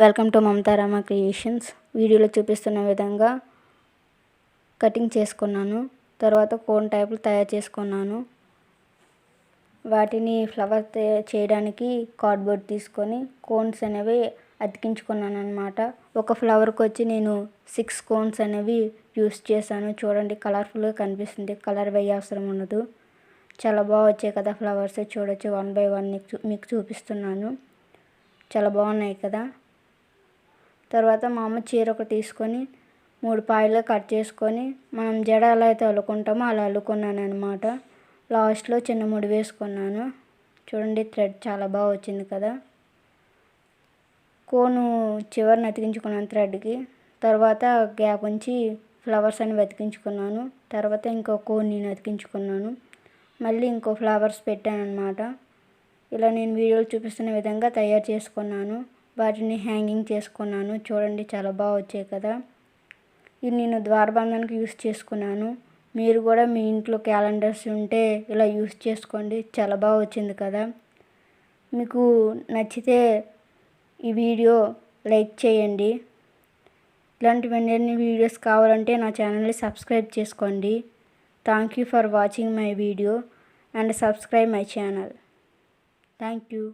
Welcome to మమతారామ creations వీడియోలో చూపిస్తున్న విధంగా కటింగ్ చేసుకున్నాను. తర్వాత కోన్ టైపులు తయారు చేసుకున్నాను. వాటిని ఫ్లవర్ చేయడానికి కార్డ్బోర్డ్ తీసుకొని కోన్స్ అనేవి అతికించుకున్నాను అనమాట ఒక ఫ్లవర్కి వచ్చి నేను సిక్స్ కోన్స్ అనేవి యూస్ చేశాను. చూడండి కలర్ఫుల్గా కనిపిస్తుంది. కలర్ వేయ అవసరం ఉండదు. చాలా బాగా వచ్చాయి కదా ఫ్లవర్స్ చూడొచ్చు వన్ బై వన్ మీకు చూపిస్తున్నాను. చాలా బాగున్నాయి కదా. తర్వాత మా అమ్మ చీర ఒకటి తీసుకొని మూడు పాయలు కట్ చేసుకొని మనం జడ ఎలా అయితే అల్లుకుంటామో అలా అల్లుకున్నాను అనమాట లాస్ట్లో చిన్న ముడి వేసుకున్నాను. చూడండి థ్రెడ్ చాలా బాగా వచ్చింది కదా. కోను చివరిని అతికించుకున్నాను థ్రెడ్కి. తర్వాత గ్యాప్ ఉంచి ఫ్లవర్స్ అని వెతికించుకున్నాను. తర్వాత ఇంకో కోన్ నేను అతికించుకున్నాను మళ్ళీ ఇంకో ఫ్లవర్స్ పెట్టాను అనమాట ఇలా నేను వీడియోలు చూపిస్తున్న విధంగా తయారు చేసుకున్నాను. వాటిని హ్యాంగింగ్ చేసుకున్నాను. చూడండి చాలా బాగా వచ్చాయి కదా. ఇది నేను ద్వారబంధానికి యూస్ చేసుకున్నాను. మీరు కూడా మీ ఇంట్లో క్యాలెండర్స్ ఉంటే ఇలా యూస్ చేసుకోండి. చాలా బాగా వచ్చింది కదా. మీకు నచ్చితే ఈ వీడియో లైక్ చేయండి. ఇలాంటి ఇలాంటివన్నీ వీడియోస్ కావాలంటే నా ఛానల్ని సబ్స్క్రైబ్ చేసుకోండి. Thank you for watching my video and subscribe my channel thank you